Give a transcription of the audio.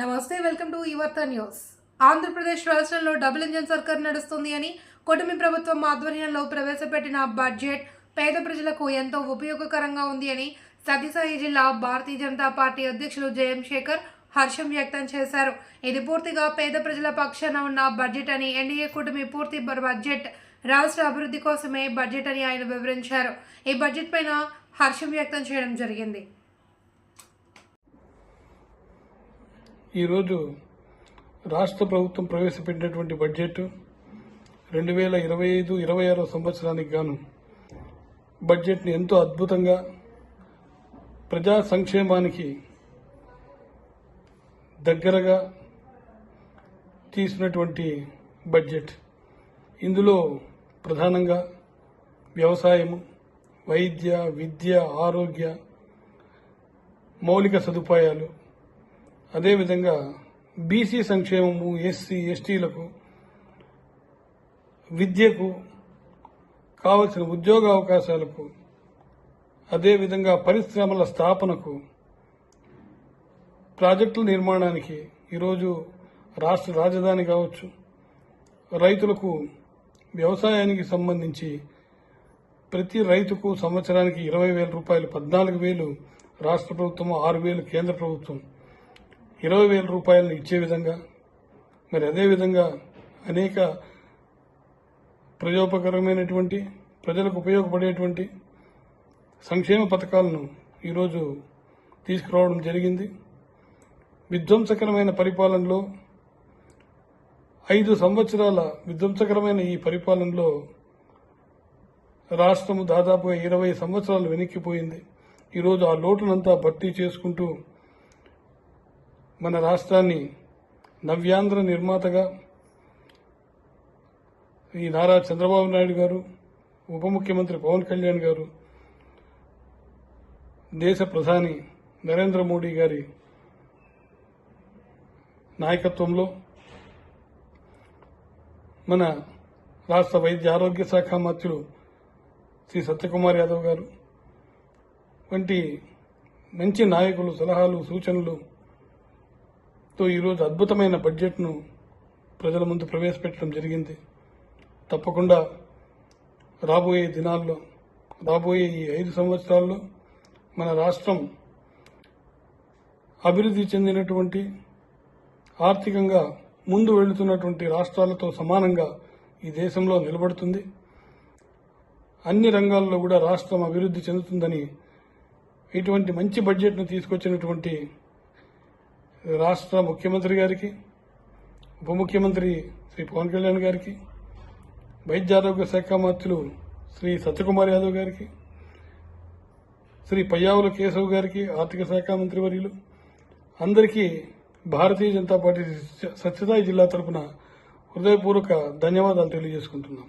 నమస్తే welcome to యువర్త news. Andhra Pradesh రాష్ట్రంలో డబుల్ ఇంజన్ సర్కార్ నడుస్తుంది అని కూటమి ప్రభుత్వం ఆధ్వర్యంలో ప్రవేశపెట్టిన బడ్జెట్ పేద ప్రజలకు ఎంతో ఉపయోగకరంగా ఉంది అని సత్యసాయి జిల్లా భారతీయ జనతా పార్టీ అధ్యక్షులు జయం శేఖర్ హర్షం వ్యక్తం చేశారు. ఇది పూర్తిగా పేద ప్రజల పక్షాన ఉన్న బడ్జెట్ అని ఎన్డీఏ కూటమి పూర్తి బడ్జెట్ రాష్ట్ర అభివృద్ధి కోసమే బడ్జెట్ అని ఆయన వివరించారు. ఈ బడ్జెట్ పైన హర్షం వ్యక్తం చేయడం జరిగింది. ఈరోజు రాష్ట్ర ప్రభుత్వం ప్రవేశపెట్టినటువంటి బడ్జెట్ రెండు వేల ఇరవై ఐదు ఇరవై ఆరో సంవత్సరానికి గాను బడ్జెట్ని ఎంతో అద్భుతంగా ప్రజా సంక్షేమానికి దగ్గరగా తీసినటువంటి బడ్జెట్. ఇందులో ప్రధానంగా వ్యవసాయము వైద్య విద్య ఆరోగ్య మౌలిక సదుపాయాలు అదేవిధంగా బీసీ సంక్షేమము ఎస్సీ ఎస్టీలకు విద్యకు కావలసిన ఉద్యోగ అవకాశాలకు అదేవిధంగా పరిశ్రమల స్థాపనకు ప్రాజెక్టుల నిర్మాణానికి ఈరోజు రాష్ట్ర రాజధాని కావచ్చు రైతులకు వ్యవసాయానికి సంబంధించి ప్రతి రైతుకు సంవత్సరానికి ఇరవై వేల రూపాయలు పద్నాలుగు వేలు రాష్ట్ర ప్రభుత్వం ఆరు వేలు కేంద్ర ప్రభుత్వం ఇరవై వేల రూపాయలను ఇచ్చే విధంగా మరి అదేవిధంగా అనేక ప్రజోపకరమైనటువంటి ప్రజలకు ఉపయోగపడేటువంటి సంక్షేమ పథకాలను ఈరోజు తీసుకురావడం జరిగింది. విధ్వంసకరమైన పరిపాలనలో ఐదు సంవత్సరాల విధ్వంసకరమైన ఈ పరిపాలనలో రాష్ట్రము దాదాపుగా ఇరవై సంవత్సరాలు వెనక్కిపోయింది. ఈరోజు ఆ లోటునంతా భర్తీ చేసుకుంటూ మన రాష్ట్రాన్ని నవ్యాంధ్ర నిర్మాతగా ఈ నారా చంద్రబాబు నాయుడు గారు ఉప ముఖ్యమంత్రి పవన్ కళ్యాణ్ గారు దేశ ప్రధాని నరేంద్ర మోడీ గారి నాయకత్వంలో మన రాష్ట్ర వైద్య ఆరోగ్య శాఖ మంత్రులు శ్రీ సత్యకుమార్ యాదవ్ గారు వంటి మంచి నాయకులు సలహాలు సూచనలు సో ఈరోజు అద్భుతమైన బడ్జెట్ను ప్రజల ముందు ప్రవేశపెట్టడం జరిగింది. తప్పకుండా రాబోయే దినాల్లో రాబోయే ఈ ఐదు సంవత్సరాల్లో మన రాష్ట్రం అభివృద్ధి చెందినటువంటి ఆర్థికంగా ముందు వెళుతున్నటువంటి రాష్ట్రాలతో సమానంగా ఈ దేశంలో నిలబడుతుంది. అన్ని రంగాల్లో కూడా రాష్ట్రం అభివృద్ధి చెందుతుందని ఇటువంటి మంచి బడ్జెట్ను తీసుకొచ్చినటువంటి రాష్ట్ర ముఖ్యమంత్రి గారికి ఉప ముఖ్యమంత్రి శ్రీ పవన్ కళ్యాణ్ గారికి వైద్య ఆరోగ్య శాఖ మంత్రులు శ్రీ సత్యకుమార్ యాదవ్ గారికి శ్రీ పయ్యావుల కేశవ్ గారికి ఆర్థిక శాఖ మంత్రి వర్యులు అందరికీ భారతీయ జనతా పార్టీ సత్యసాయి జిల్లా తరపున హృదయపూర్వక ధన్యవాదాలు తెలియజేసుకుంటున్నాం.